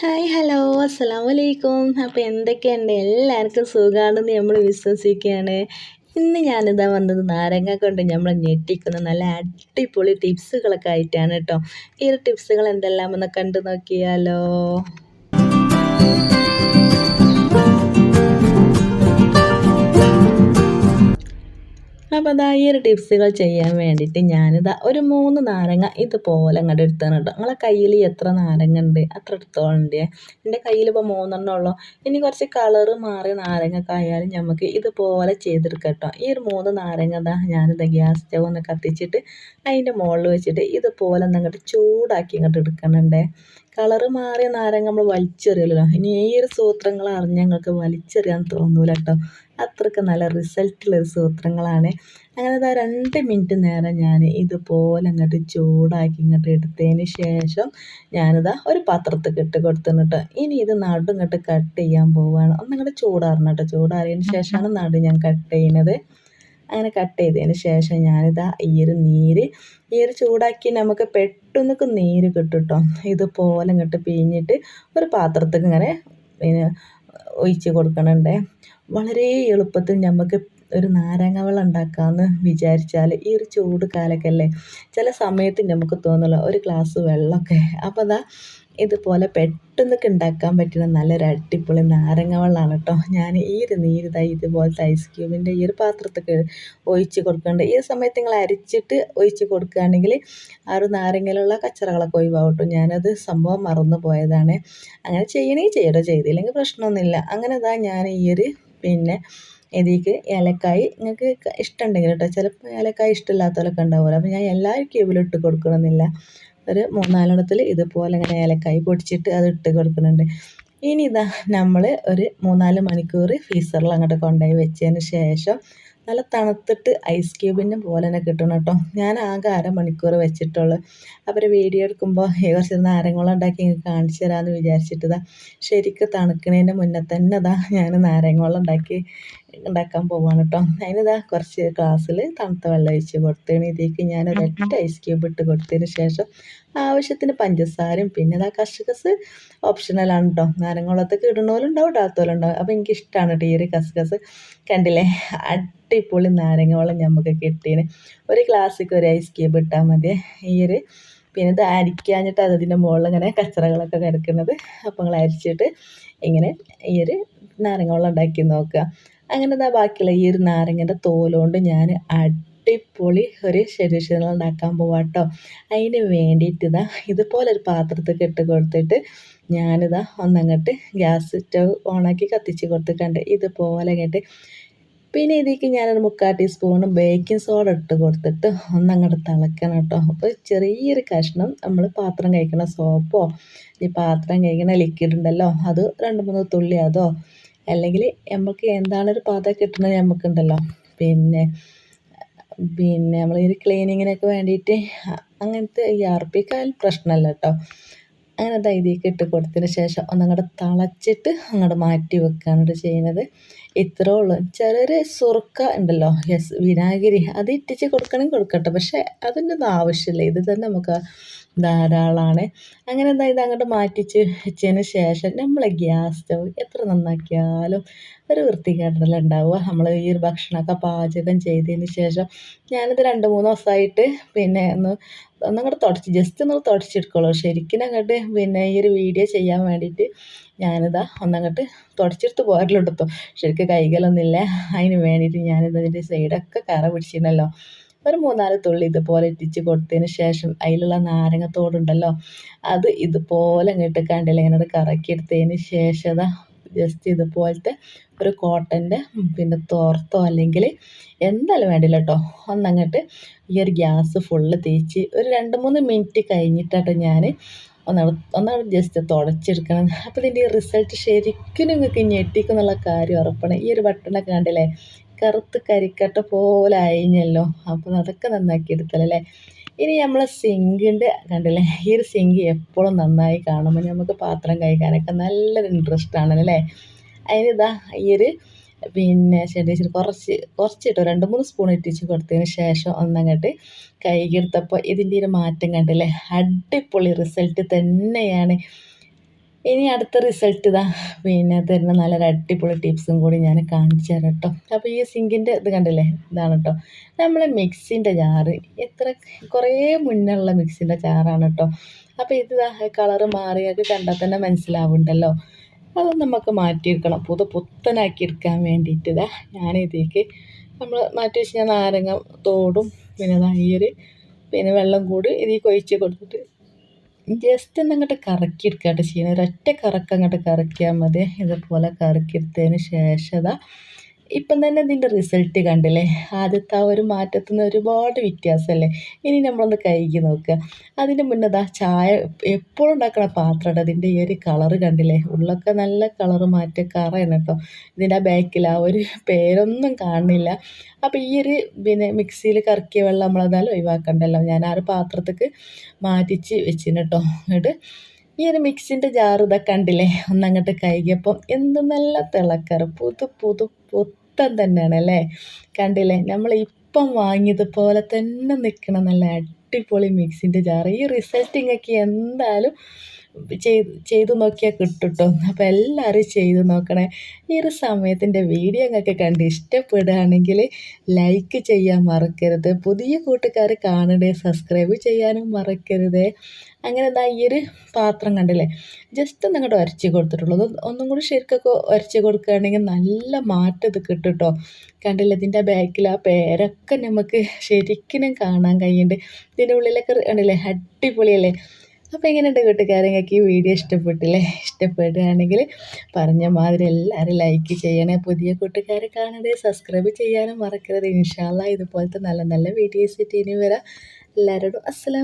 Hi hello. അസ്സാം വലൈക്കും അപ്പോൾ എന്തൊക്കെയുണ്ട്? എല്ലാവർക്കും സുഖമാണെന്ന് നമ്മൾ വിശ്വസിക്കുകയാണ്. ഇന്ന് ഞാനിതാ വന്നത് നാരങ്ങ കൊണ്ട് നമ്മൾ ഞെട്ടിക്കുന്ന നല്ല അടിപൊളി ടിപ്സുകളൊക്കെ ആയിട്ടാണ് കേട്ടോ ഈ ഒരു ടിപ്സുകൾ എന്തെല്ലാം ഒന്ന് കണ്ടു നോക്കിയാലോ. അപ്പോൾ അതാ ഈ ഒരു ടിപ്സുകൾ ചെയ്യാൻ വേണ്ടിയിട്ട് ഞാനിതാ ഒരു മൂന്ന് നാരങ്ങ ഇതുപോലെ അങ്ങോട്ട് എടുത്താണ് കേട്ടോ. നിങ്ങളെ കയ്യിൽ എത്ര നാരങ്ങ ഉണ്ട്? അത്ര എടുത്തോളണ്ടേ എന്റെ കയ്യിൽ ഇപ്പോൾ മൂന്നെണ്ണം ഉള്ളൂ. ഇനി കുറച്ച് കളറ് മാറിയ നാരങ്ങ ആയാലും നമുക്ക് ഇതുപോലെ ചെയ്തെടുക്കാം കേട്ടോ. ഈ ഒരു മൂന്ന് നാരങ്ങ ഇതാ ഞാനിത് ഗ്യാസ് സ്റ്റവ് ഒന്ന് കത്തിച്ചിട്ട് അതിന്റെ മുകളിൽ വെച്ചിട്ട് ഇതുപോലെ ഒന്ന് അങ്ങോട്ട് ചൂടാക്കി ഇങ്ങോട്ട് എടുക്കണുണ്ടേ കളറ് മാറിയ നാരങ്ങ നമ്മൾ വലിച്ചെറിയല്ലോ ഇനി ഈ ഒരു സൂത്രങ്ങൾ അറിഞ്ഞ ഞങ്ങൾക്ക് വലിച്ചെറിയാൻ തോന്നൂല കേട്ടോ. അത്രയ്ക്ക് നല്ല റിസൾട്ടുള്ള സൂത്രങ്ങളാണ്. അങ്ങനെ ഇതാ രണ്ട് മിനിറ്റ് നേരം ഞാൻ ഇതുപോലെ അങ്ങോട്ട് ചൂടാക്കി ഇങ്ങോട്ട് എടുത്തതിന് ശേഷം ഞാനിതാ ഒരു പാത്രത്തിൽ ഇട്ട് കേട്ടോ. ഇനി ഇത് നടു ഇങ്ങോട്ട് കട്ട് ചെയ്യാൻ പോവുകയാണ് ഒന്നിങ്ങോട്ട് ചൂടാറണം കേട്ടോ. ചൂടാറിയതിന് ശേഷമാണ് നടു ഞാൻ കട്ട് ചെയ്യുന്നത്. അങ്ങനെ കട്ട് ചെയ്തതിന് ശേഷം ഞാനിതാ ഈ ഒരു നീര് ഈ ഒരു ചൂടാക്കി നമുക്ക് പെട്ടെന്നൊക്കെ നീര് കിട്ടും ഇതുപോലെ ഇങ്ങോട്ട് പിഴിഞ്ഞിട്ട് ഒരു പാത്രത്തിൽ ഇങ്ങനെ പിന്നെ ഒഴിച്ച് കൊടുക്കണുണ്ടേ. വളരെ എളുപ്പത്തിൽ നമുക്ക് ഒരു നാരങ്ങ വെള്ളം ഉണ്ടാക്കാമെന്ന് വിചാരിച്ചാൽ ഈ ഒരു ചൂട് കാലൊക്കെ ചില സമയത്ത് നമുക്ക് തോന്നുള്ള ഒരു ഗ്ലാസ് വെള്ളമൊക്കെ. അപ്പോൾ അതാ ഇതുപോലെ പെട്ടെന്നൊക്കെ ഉണ്ടാക്കാൻ പറ്റുന്ന നല്ലൊരു അടിപൊളി നാരങ്ങ വെള്ളമാണ് കേട്ടോ. ഞാൻ ഈ ഒരു നീരിതാ ഇതുപോലത്തെ ഐസ് ക്യൂബിന്റെ ഈ ഒരു പാത്രത്തൊക്കെ ഒഴിച്ച് കൊടുക്കുന്നുണ്ട് ഈ സമയത്ത് നിങ്ങൾ അരിച്ചിട്ട് ഒഴിച്ച് കൊടുക്കുകയാണെങ്കിൽ ആ ഒരു നാരങ്ങയിലുള്ള കച്ചറകളൊക്കെ ഒഴിവാകട്ടോ ഞാനത് സംഭവം മറന്നു പോയതാണ്. അങ്ങനെ ചെയ്യണേ ചെയ്യട്ടോ. ചെയ്തില്ലെങ്കിൽ പ്രശ്നമൊന്നുമില്ല. അങ്ങനെ ഇതാ ഞാൻ ഈ ഒരു പിന്നെ ഇതിലേക്ക് ഏലക്കായി നിങ്ങൾക്ക് ഇഷ്ടമുണ്ടെങ്കിൽ കേട്ടോ. ചിലപ്പോൾ ഏലക്കായ ഇഷ്ടമില്ലാത്തവരൊക്കെ ഉണ്ടാവുമല്ലോ. അപ്പോൾ ഞാൻ എല്ലാ ക്യൂബിലും ഇട്ട് കൊടുക്കണമെന്നില്ല. ഒരു മൂന്നാലെണ്ണത്തിൽ ഇതുപോലെ ഇങ്ങനെ ഏലക്കായി പൊടിച്ചിട്ട് അത് ഇട്ട് കൊടുക്കുന്നുണ്ട്. ഇനി ഇതാ നമ്മൾ ഒരു മൂന്നാൽ മണിക്കൂർ ഫ്രീസറിൽ അങ്ങോട്ട് കൊണ്ടുപോയി വെച്ചതിന് ശേഷം നല്ല തണുത്തിട്ട് ഐസ് ക്യൂബിന്റെ പോലെ തന്നെ കിട്ടണം കേട്ടോ. ഞാൻ ആകെ അരമണിക്കൂർ വെച്ചിട്ടുള്ളൂ. അപ്പോൾ വീഡിയോ എടുക്കുമ്പോൾ കുറച്ച് നാരങ്ങളും ഉണ്ടാക്കി കാണിച്ചു തരാമെന്ന് വിചാരിച്ചിട്ട് ശരിക്കും തണുക്കണേന്റെ മുന്നേ തന്നെ ഇതാ ഞാൻ നാരങ്ങോളം ഉണ്ടാക്കി ഉണ്ടാക്കാൻ പോവാണ് കേട്ടോ അതിനിതാ കുറച്ച് ഗ്ലാസ്സിൽ തണുത്ത വെള്ളം ഒഴിച്ച് കൊടുത്തതിന് ഇതിലേക്ക് ഞാൻ ഒരൊറ്റ ഐസ് ക്യൂബ് ഇട്ട് കൊടുത്തതിന് ശേഷം ആവശ്യത്തിന് പഞ്ചസാരയും പിന്നെ ഇതാ കസ്കസ് ഓപ്ഷണലാണ് കേട്ടോ നാരങ്ങോളത്തേക്ക് ഇടാത്തോലും ഉണ്ടാവും അപ്പോൾ എനിക്ക് ഇഷ്ടമാണ് കേട്ടോ ഈ ഒരു കസ്കസ് കണ്ടില്ലേ? അടിപൊളി നാരങ്ങ വെള്ളം നമുക്ക് കിട്ടിയതിന് ഒരു ഗ്ലാസ്സിക്ക് ഒരു ഐസ് ക്യൂബ് ഇട്ടാൽ മതി. ഈ ഒരു പിന്നെ ഇത് അരിക്കാഞ്ഞിട്ട് അതിന്റെ മുകളിൽ ഇങ്ങനെ കച്ചറകളൊക്കെ കിടക്കുന്നത്. അപ്പോൾ നിങ്ങൾ അരിച്ചിട്ട് ഇങ്ങനെ ഈ ഒരു നാരങ്ങ വെള്ളം ഉണ്ടാക്കി നോക്കുക. അങ്ങനെ എന്താ ബാക്കിയുള്ള ഈ ഒരു നാരങ്ങന്റെ തോലുകൊണ്ട് ഞാൻ അടിപൊളി ഒരു ശരീരം ഉണ്ടാക്കാൻ പോവാട്ടോ. അതിന് വേണ്ടിയിട്ട് ഇതാ ഇതുപോലെ ഒരു പാത്രത്തിൽ ഇട്ട് കൊടുത്തിട്ട് ഞാനിതാ ഒന്നങ്ങോട്ട് ഗ്യാസ് സ്റ്റവ് ഓണാക്കി കത്തിച്ച് കൊടുത്തിട്ടുണ്ട്. ഇതുപോലെ കേട്ട് പിന്നെ ഇതിലേക്ക് ഞാനൊരു മുക്കാൽ ടീസ്പൂണ് ബേക്കിംഗ് സോഡ ഇട്ട് കൊടുത്തിട്ട് ഒന്നങ്ങോട്ട് തിളക്കണം കേട്ടോ അപ്പോൾ ചെറിയൊരു കഷ്ണം നമ്മൾ പാത്രം കഴിക്കണ സോപ്പോ ഈ പാത്രം കഴിക്കണ ലിക്വിഡ് ഉണ്ടല്ലോ അത് രണ്ട് മൂന്ന് തുള്ളി അതോ അല്ലെങ്കിൽ നമുക്ക് എന്താണ് ഒരു പാത കിട്ടുന്നത് നമുക്കുണ്ടല്ലോ പിന്നെ പിന്നെ നമ്മൾ ഈ ക്ലീനിങ്ങിനൊക്കെ വേണ്ടിയിട്ട് അങ്ങനത്തെ ഈ അറപ്പിക്കാൽ പ്രശ്നമല്ല കേട്ടോ അങ്ങനെ ധൈര്യമൊക്കെ ഇട്ട് കൊടുത്തതിന് ശേഷം ഒന്നങ്ങോട്ട് തളച്ചിട്ട് അങ്ങോട്ട് മാറ്റി വെക്കുകയാണ് ചെയ്യുന്നത്. ഇത്രേ ഉള്ളൂ. ചിലർ സുറുക്ക ഉണ്ടല്ലോ. യെസ് വിനാഗിരി. അത് ഇട്ടിച്ച് കൊടുക്കണമെങ്കിൽ കൊടുക്കട്ടെ. പക്ഷേ അതിന്റെ ഒന്നും ആവശ്യമില്ല. ഇത് തന്നെ നമുക്ക് ധാരാളമാണ് അങ്ങനെ എന്താ ഇത് അങ്ങോട്ട് മാറ്റിച്ച് വെച്ചതിന് ശേഷം നമ്മൾ ഗ്യാസ് സ്റ്റവ് എത്ര നന്നാക്കിയാലും ഒരു വൃത്തികേടല ഉണ്ടാവുക. നമ്മൾ ഈ ഒരു ഭക്ഷണമൊക്കെ പാചകം ചെയ്തതിന് ശേഷം ഞാനിത് രണ്ട് മൂന്ന് ദിവസമായിട്ട് പിന്നെ ഒന്ന് ഒന്നങ്ങോട്ട് തുടച്ച് ജസ്റ്റ് ഒന്ന് തുടച്ചെടുക്കുള്ളൂ ശരിക്കും അങ്ങോട്ട് പിന്നെ ഈ ഒരു വീഡിയോ ചെയ്യാൻ വേണ്ടിയിട്ട് ഞാനിതാ ഒന്നങ്ങോട്ട് തുടച്ചെടുത്ത് പോരലെടുത്തു ശരിക്കും കൈകളൊന്നുമില്ല. അതിന് വേണ്ടിയിട്ട് ഞാനിത് അതിന്റെ സൈഡൊക്കെ കറ പിടിച്ചിരുന്നല്ലോ. ഒരു മൂന്നാൽ തുള്ളി ഇതുപോലെ എത്തിച്ച് കൊടുത്തതിന് ശേഷം അതിലുള്ള നാരങ്ങത്തോടുണ്ടല്ലോ അത് ഇതുപോലെ ഇങ്ങോട്ട് കണ്ടില്ല ഇങ്ങനെ കറക്കിയെടുത്തതിന് ശേഷം ജസ്റ്റ് ഇതുപോലത്തെ ഒരു കോട്ടന്റെ പിന്നെ തോർത്തോ അല്ലെങ്കിൽ എന്തായാലും വേണ്ടില്ല കേട്ടോ ഒന്നങ്ങോട്ട് ഈ ഒരു ഗ്യാസ് ഫുള്ള് തേച്ച് ഒരു രണ്ട് മൂന്ന് മിനിറ്റ് കഴിഞ്ഞിട്ടാട്ടോ ഞാൻ ഒന്നാണ് ഒന്നാണ് ജസ്റ്റ് തുടച്ചെടുക്കണം. അപ്പോൾ ഇതിന്റെ റിസൾട്ട് ശരിക്കും നിങ്ങൾക്ക് ഞെട്ടിക്കും എന്നുള്ള കാര്യം ഉറപ്പാണ്. ഈ ഒരു ബട്ടണൊക്കെ കണ്ടില്ലേ? കറുത്ത് കരിക്കട്ട പോലെ അയിഞ്ഞല്ലോ അപ്പോൾ അതൊക്കെ നന്നാക്കി എടുത്തല്ലേ ഇനി നമ്മൾ സിങ്കിന്റെ കണ്ടില്ലേ? ഈ ഒരു സിങ്ക് എപ്പോഴും നന്നായി കാണുമ്പോൾ നമുക്ക് പാത്രം കഴിക്കാനൊക്കെ നല്ലൊരു ഇൻട്രസ്റ്റ് ആണല്ലേ? അതിനിതാ ഈ ഒരു പിന്നെ ചെറിയ കുറച്ച് കുറച്ചിട്ടോ രണ്ട് മൂന്ന് സ്പൂൺ ഇട്ടിച്ച് കൊടുത്തതിന് ശേഷം ഒന്നങ്ങോട്ട് കൈകെടുത്തപ്പോൾ ഇതിന്റെ ഒരു മാറ്റം കണ്ടില്ലേ? അടിപൊളി റിസൾട്ട് തന്നെയാണ്. ഇനി അടുത്ത റിസൾട്ട് ഇതാ. പിന്നെ തരുന്ന നല്ലൊരു അടിപൊളി ടിപ്സും കൂടി ഞാൻ കാണിച്ചു തരാം കേട്ടോ അപ്പോൾ ഈ സിങ്കിന്റെ ഇത് കണ്ടില്ലേ? ഇതാണ് കേട്ടോ നമ്മൾ മിക്സിന്റെ ജാറ്. എത്ര കുറേ മുന്നുള്ള മിക്സിന്റെ ജാറാണ് കേട്ടോ അപ്പോൾ ഇത് കളറ് മാറിയൊക്കെ കണ്ടാൽ തന്നെ മനസ്സിലാവുന്നുണ്ടല്ലോ അത് നമുക്ക് മാറ്റിയെടുക്കണം. പുതു എടുക്കാൻ വേണ്ടിയിട്ട് ഇതാ ഞാനിതേക്ക് നമ്മൾ മാറ്റി വെച്ച് ഞാൻ നാരങ്ങ തോടും പിന്നെ തൈര് പിന്നെ വെള്ളം കൂടി ഇതിൽ കൊഴിച്ച് കൊടുത്തിട്ട് ജസ്റ്റ് ഒന്ന് അങ്ങോട്ട് കറക്കി കേട്ടോ ചെയ്യുന്നത്. ഒരൊറ്റ കറക്കം അങ്ങോട്ട് കറക്കിയാൽ മതി. ഇതുപോലെ കറക്കിയെടുത്തതിന് ശേഷം ഇപ്പം തന്നെ ഇതിന്റെ റിസൾട്ട് കണ്ടില്ലേ? ആദ്യത്തെ ആ ഒരു മാറ്റത്തിൽ നിന്ന് ഒരുപാട് വ്യത്യാസമല്ലേ? ഇനി നമ്മളൊന്ന് കഴുകി നോക്കുക. അതിന് മുന്നേ ആ ചായ എപ്പോഴും ഉണ്ടാക്കണ പാത്രം അതിന്റെ ഈ ഒരു കളറ് കണ്ടില്ലേ? ഉള്ളൊക്കെ നല്ല കളറ് മാറ്റി കറയാണ് കേട്ടോ. ഇതിന്റെ ആ ബാക്കിൽ ആ ഒരു പേരൊന്നും കാണുന്നില്ല. അപ്പോൾ ഈ ഒരു പിന്നെ മിക്സിയിൽ കറക്കിയ വെള്ളം നമ്മളെന്തായാലും ഒഴിവാക്കണ്ടല്ലോ. ഞാൻ ആ ഒരു പാത്രത്തേക്ക് മാറ്റിച്ച് വെച്ചിന് കേട്ടോ. എന്നിട്ട് ഈ ഒരു മിക്സിന്റെ ജാർ ഇതൊക്കെ കണ്ടില്ലേ? ഒന്നങ്ങട്ട് കഴുകിയപ്പം എന്ത് നല്ല തിളക്കറ്. പുതു പുതു പുത്തൻ തന്നെയാണ് അല്ലേ? കണ്ടില്ലേ? നമ്മൾ ഇപ്പം വാങ്ങിയതുപോലെ തന്നെ നിൽക്കണം. നല്ല അടിപൊളി മിക്സിന്റെ ജാർ ഈ റിസൾട്ടിങ്ങൊക്കെ എന്തായാലും ചെയ്ത് ചെയ്തു നോക്കിയാൽ കിട്ടുട്ടോ. കേട്ടോ അപ്പോൾ എല്ലാവരും ചെയ്ത് നോക്കണേ. ഈ ഒരു സമയത്തിന്റെ വീഡിയോ നിങ്ങൾക്ക് കണ്ട് ഇഷ്ടപ്പെടുകയാണെങ്കിൽ ലൈക്ക് ചെയ്യാൻ മറക്കരുത്. പുതിയ കൂട്ടുകാർ കാണണേ സബ്സ്ക്രൈബ് ചെയ്യാനും മറക്കരുത്. അങ്ങനെ എന്താ ഈ ഒരു പാത്രം കണ്ടില്ലേ? ജസ്റ്റ് ഒന്ന് അങ്ങോട്ട് ഉരച്ച് കൊടുത്തിട്ടുള്ളൂ ഒന്നും കൂടി ശരിക്കൊക്കെ ഉരച്ച് കൊടുക്കുകയാണെങ്കിൽ നല്ല മാറ്റം ഇത് കിട്ടും കേട്ടോ കണ്ടില്ലേ ഇതിന്റെ ബാക്കിൽ ആ പേരൊക്കെ നമുക്ക് ശരിക്കും കാണാൻ കഴിയുന്നുണ്ട്. ഇതിന്റെ ഉള്ളിലൊക്കെ കണ്ടില്ലേ? അടിപൊളിയല്ലേ? അപ്പോൾ എങ്ങനെയുണ്ട് കൂട്ടുകാരെ നിങ്ങൾക്ക് ഈ വീഡിയോ ഇഷ്ടപ്പെട്ടില്ലേ? ഇഷ്ടപ്പെടുകയാണെങ്കിൽ പറഞ്ഞ മാതിരി എല്ലാവരും ലൈക്ക് ചെയ്യണേ. പുതിയ കൂട്ടുകാരെ കാണണ്ടേ സബ്സ്ക്രൈബ് ചെയ്യാനും മറക്കരുത്. ഇൻഷാല്ല ഇതുപോലത്തെ നല്ല നല്ല വീഡിയോസ് ഇനി വരാം. എല്ലാവരോടും അസ്സലാം